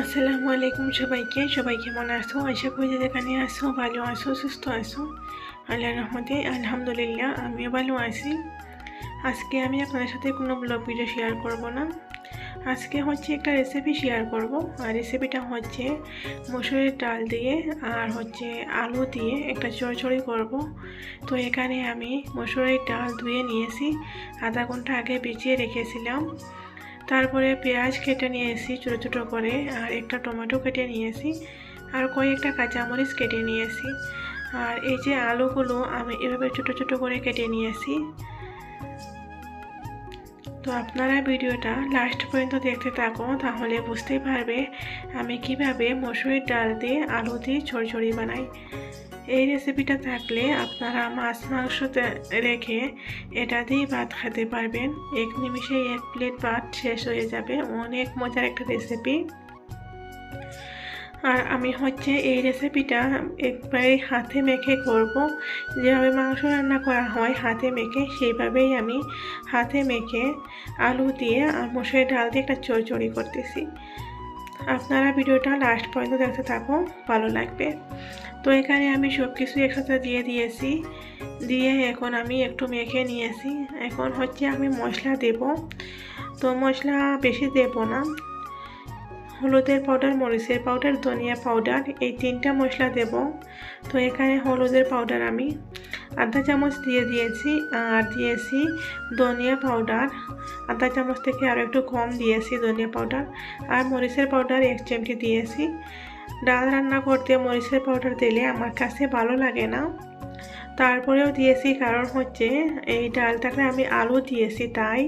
আসসালামু আলাইকুম সবাইকে। সবাই কেমন আছো? আশা করি যেখানে আসো ভালো আছো, সুস্থ আছো। আল্লাহ রহমতে, আলহামদুলিল্লাহ, আমিও ভালো আছি। আজকে আমি আপনাদের সাথে কোনো ব্লগ ভিডিও শেয়ার করব না। আজকে হচ্ছে একটা রেসিপি শেয়ার করব। আর রেসিপিটা হচ্ছে মসুরের ডাল দিয়ে আর হচ্ছে আলু দিয়ে একটা চড়চড়ি করব। তো এখানে আমি মসুরের ডাল ধুয়ে নিয়েছি। আধা ঘণ্টা আগে ভিজিয়ে রেখেছিলাম। তারপরে পেঁয়াজ কেটে নিয়েছি ছোটো ছোটো করে, আর একটা টমেটো কেটে নিয়েছি, আর কয়েকটা কাঁচামরিচ কেটে নিয়েছি। আর এই যে আলুগুলো আমি এভাবে ছোটো ছোটো করে কেটে নিয়েছি। তো আপনারা ভিডিওটা লাস্ট পর্যন্ত দেখতে থাকো তাহলে বুঝতেই পারবে আমি কীভাবে মসুরির ডাল দিয়ে আলু দিয়ে ছড়ছড়ি বানাই। এই রেসিপিটা থাকলে আপনারা মাছ, মাংস রেখে এটা দিয়েই ভাত খেতে পারবেন। এক নিমিষে এক প্লেট ভাত শেষ হয়ে যাবে। অনেক মজার একটা রেসিপি আর আমি হচ্ছে এই রেসিপিটা একবারে হাতে মেখে করব। যেভাবে মাংস রান্না করা হয় হাতে মেখে, সেইভাবেই আমি হাতে মেখে আলু দিয়ে আর মশারি ডাল দিয়ে একটা চড়চড়ি করতেছি। আপনারা ভিডিওটা লাস্ট পর্যন্ত দেখতে থাকো ভালো লাগবে। তো এখানে আমি সব কিছু একসাথে দিয়ে দিয়েছি। দিয়ে এখন আমি একটু মেখে নিয়েছি। এখন হচ্ছে আমি মশলা দেব। তো মশলা বেশি দেব না। হলুদের পাউডার মরিচের পাউডার ধনিয়া পাউডার এই তিনটা মশলা দেব। তো এখানে হলুদের পাউডার আমি আধা চামচ দিয়ে দিয়েছি, আর দিয়েছি ধনিয়া পাউডার আধা চামচ থেকে আরও একটু কম দিয়েছি ধনিয়া পাউডার আর মরিচের পাউডার এক চামচি দিয়েছি। ডাল রান্না করতে মরিচের পাউডার দিলে আমার কাছে ভালো লাগে না। তারপরেও দিয়েছি কারণ হচ্ছে, এই ডালটাকে আমি আলু দিয়েছি তাই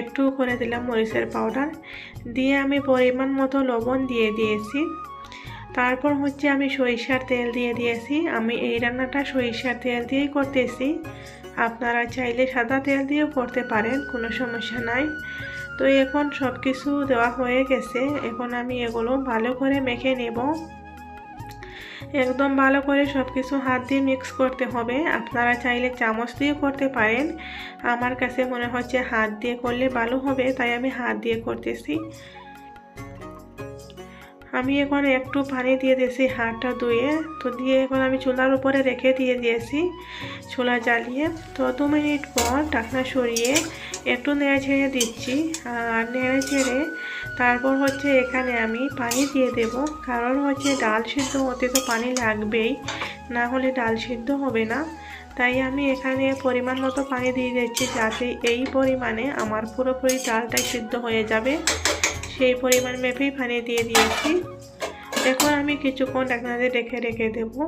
একটু করে দিলাম মরিচের পাউডার দিয়ে আমি পরিমাণ মতো লবণ দিয়ে দিয়েছি। তারপর হচ্ছে আমি সরিষার তেল দিয়ে দিয়েছি। আমি এই রান্নাটা সরিষার তেল দিয়েই করতেছি। আপনারা চাইলে সাদা তেল দিয়েও করতে পারেন, কোনো সমস্যা নাই। তো এখন সব কিছু দেওয়া হয়ে গেছে। এখন আমি এগুলো ভালো করে মেখে নেব। একদম ভালো করে সব কিছু হাত দিয়ে মিক্স করতে হবে। আপনারা চাইলে চামচ দিয়ে করতে পারেন। আমার কাছে মনে হচ্ছে হাত দিয়ে করলে ভালো হবে, তাই আমি হাত দিয়ে করতেছি। আমি এখন একটু পানি দিয়ে দিয়েছি, হাতটা ধুয়ে। তো দিয়ে এখন আমি চুলার উপরে রেখে দিয়ে দিয়েছি, চুলা জ্বালিয়ে। তো দু মিনিট পর ঢাকনা সরিয়ে একটু নেড়ে ছেড়ে দিচ্ছি। আর নেড়ে ছেড়ে তারপর হচ্ছে এখানে আমি পানি দিয়ে দেব। কারণ হচ্ছে ডাল সিদ্ধ হতে তো পানি লাগবেই, না হলে ডাল সিদ্ধ হবে না। তাই আমি এখানে পরিমাণ মতো পানি দিয়ে দিচ্ছি যাতে এই পরিমাণে আমার পুরোপুরি ডালটাই সিদ্ধ হয়ে যাবে। সেই পরিমাণ মেপেই পানি দিয়ে দিয়েছি। এখন আমি কিছুক্ষণ ডাকনাতে রেখে রেখে দেবো।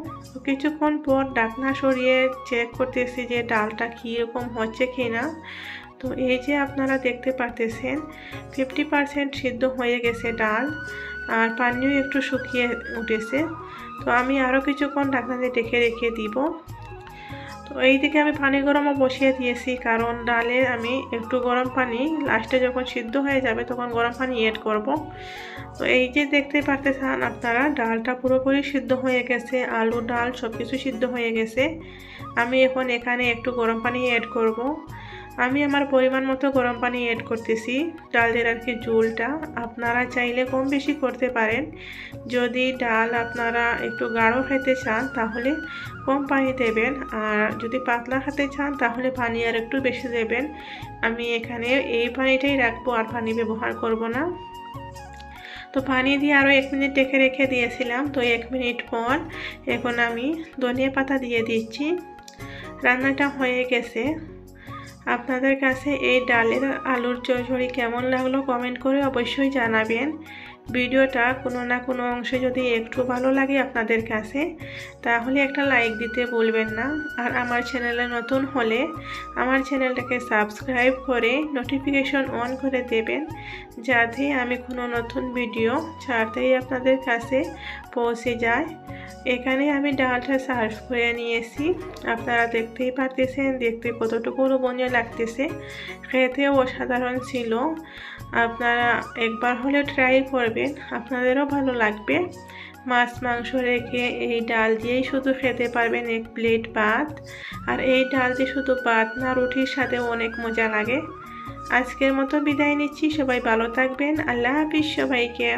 কিছুক্ষণ পর ডাকনা সরিয়ে চেক করতেছি যে ডালটা কীরকম হচ্ছে কি না তো এই যে আপনারা দেখতে পারতেছেন ফিফটি পারসেন্ট সিদ্ধ হয়ে গেছে ডাল, আর পানিও একটু শুকিয়ে উঠেছে। তো আমি আরও কিছুক্ষণ ডাকনাতে রেখে রেখে দিব। তো এইদিকে আমি পানি গরমও বসিয়ে দিয়েছি। কারণ ডালে আমি একটু গরম পানি, লাস্টে যখন সিদ্ধ হয়ে যাবে তখন গরম পানি এড করব। তো এই যে দেখতে পারতেছেন আপনারা, ডালটা পুরোপুরি সিদ্ধ হয়ে গেছে আলু ডাল সব কিছু সিদ্ধ হয়ে গেছে। আমি এখন এখানে একটু গরম পানি এড করব। আমি আমার পরিমাণ মতো গরম পানি এড করতেছি। ডালের আর কি ঝোলটা। আপনারা চাইলে কম বেশি করতে পারেন। যদি ডাল আপনারা একটু গাঢ় খেতে চান, তাহলে কম পানি দেবেন। আর যদি পাতলা খেতে চান, তাহলে পানি আর একটু বেশি দেবেন। আমি এখানে এই পানিটাই রাখব, আর পানি ব্যবহার করব না। তো পানি দিয়ে আরও এক মিনিট রেখে রেখে দিয়েছিলাম। তো এক মিনিট পর এখন আমি ধনিয়া পাতা দিয়ে দিচ্ছি। রান্নাটা হয়ে গেছে। আপনাদের কাছে এই ডালের আলুর চড়চড়ি কেমন লাগল কমেন্ট করে অবশ্যই জানাবেন। ভিডিওটা কোনো না কোনো অংশে যদি একটু ভালো লাগে আপনাদের কাছে, তাহলে একটা লাইক দিতে ভুলবেন না। আর আমার চ্যানেলে নতুন হলে আমার চ্যানেলটাকে সাবস্ক্রাইব করে নোটিফিকেশন অন করে দেবেন, যাতে আমি কোনো নতুন ভিডিও ছাড়তেই আপনাদের কাছে পৌঁছে যায়। এখানে আমি ডালটা সার্ভ করে নিয়েছি। আপনারা দেখতেই পারতেছেন, দেখতে কতটুকু রোবনীয় লাগতেছে। খেতেও অসাধারণ ছিল। আপনারা একবার হলে ট্রাই করবেন, আপনাদেরও ভালো লাগবে। মাছ, মাংস রেখে এই ডাল দিয়েই শুধু খেতে পারবেন এক প্লেট ভাত। আর এই ডাল দিয়ে শুধু ভাত না, রুটির সাথে অনেক মজা লাগে। আজকের মতো বিদায় নিচ্ছি, সবাই ভালো থাকবেন। আল্লাহ হাফিজ সবাইকে।